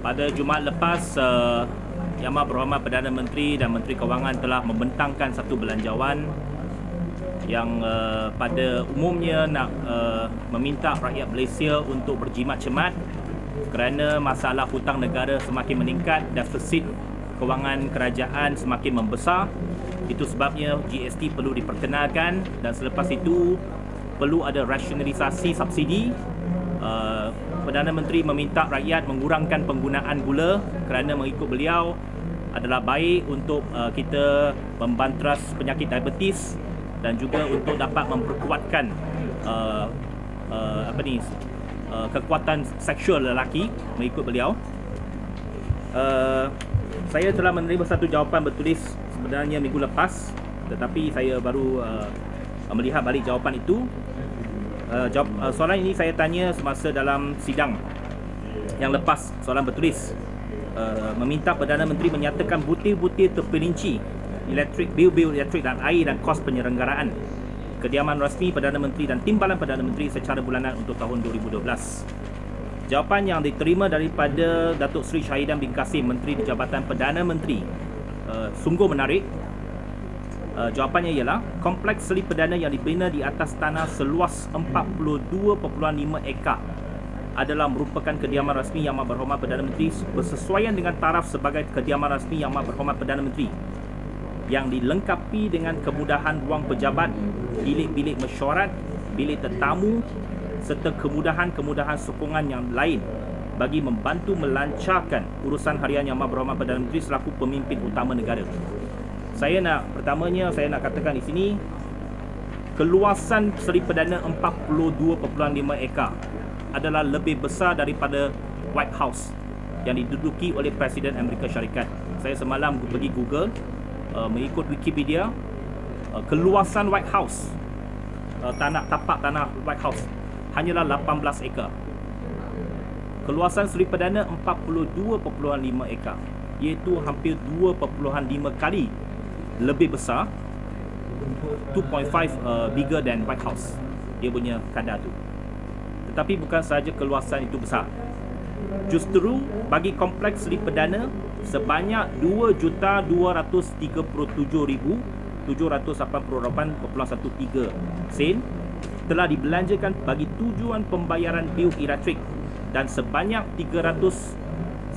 Pada Jumaat lepas, uh, Yang Amat Berhormat Perdana Menteri dan Menteri Kewangan telah membentangkan satu belanjawan yang uh, pada umumnya nak uh, meminta rakyat Malaysia untuk berjimat cemat kerana masalah hutang negara semakin meningkat, defisit kewangan kerajaan semakin membesar. Itu sebabnya GST perlu diperkenalkan dan selepas itu perlu ada rasionalisasi subsidi. Uh, Perdana Menteri meminta rakyat mengurangkan penggunaan gula kerana mengikut beliau adalah baik untuk uh, kita membantras penyakit diabetes dan juga untuk dapat memperkuatkan uh, uh, apa ni uh, kekuatan seksual lelaki mengikut beliau. Uh, saya telah menerima satu jawapan bertulis sebenarnya minggu lepas tetapi saya baru uh, melihat balik jawapan itu uh, jawab, uh, soalan ini saya tanya semasa dalam sidang. Yang lepas soalan bertulis. Uh, meminta Perdana Menteri menyatakan butir-butir terperinci elektrik bil-bil elektrik dan air dan kos penyelenggaraan. Kediaman rasmi Perdana Menteri dan timbalan Perdana Menteri secara bulanan untuk tahun 2012. Jawapan yang diterima daripada Datuk Seri Syahidan bin Kasim, Menteri di Jabatan Perdana Menteri, uh, sungguh menarik Uh, jawapannya ialah kompleks selip perdana yang dibina di atas tanah seluas 42.5 ekar adalah merupakan kediaman rasmi Yang Amat Berhormat Perdana Menteri bersesuaian dengan taraf sebagai kediaman rasmi Yang Amat Berhormat Perdana Menteri yang dilengkapi dengan kemudahan ruang pejabat, bilik-bilik mesyuarat, bilik tetamu serta kemudahan-kemudahan sokongan yang lain bagi membantu melancarkan urusan harian Yang Amat Berhormat Perdana Menteri selaku pemimpin utama negara saya nak pertamanya saya nak katakan di sini keluasan Seri Perdana 42.5 ekar adalah lebih besar daripada White House yang diduduki oleh Presiden Amerika Syarikat. Saya semalam pergi Google uh, mengikut Wikipedia uh, keluasan White House uh, tanah tapak tanah White House hanyalah 18 ekar. Keluasan Seri Perdana 42.5 ekar iaitu hampir 2.5 kali lebih besar 2.5 uh, bigger than White House. Dia punya kadar tu. Tetapi bukan sahaja keluasan itu besar. Justru bagi kompleks Seri Perdana sebanyak 2,237,788.13 sen telah dibelanjakan bagi tujuan pembayaran bil elektrik dan sebanyak 300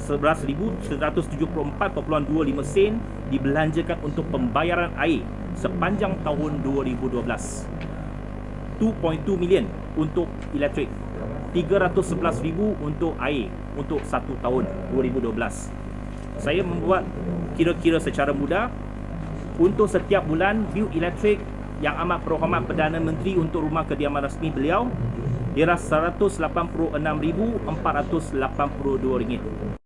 11,174.25 sen dibelanjakan untuk pembayaran air sepanjang tahun 2012. 2.2 million untuk elektrik. 311,000 untuk air untuk satu tahun 2012. Saya membuat kira-kira secara mudah untuk setiap bulan bil elektrik yang amat berhormat Perdana Menteri untuk rumah kediaman rasmi beliau ialah RM186,482.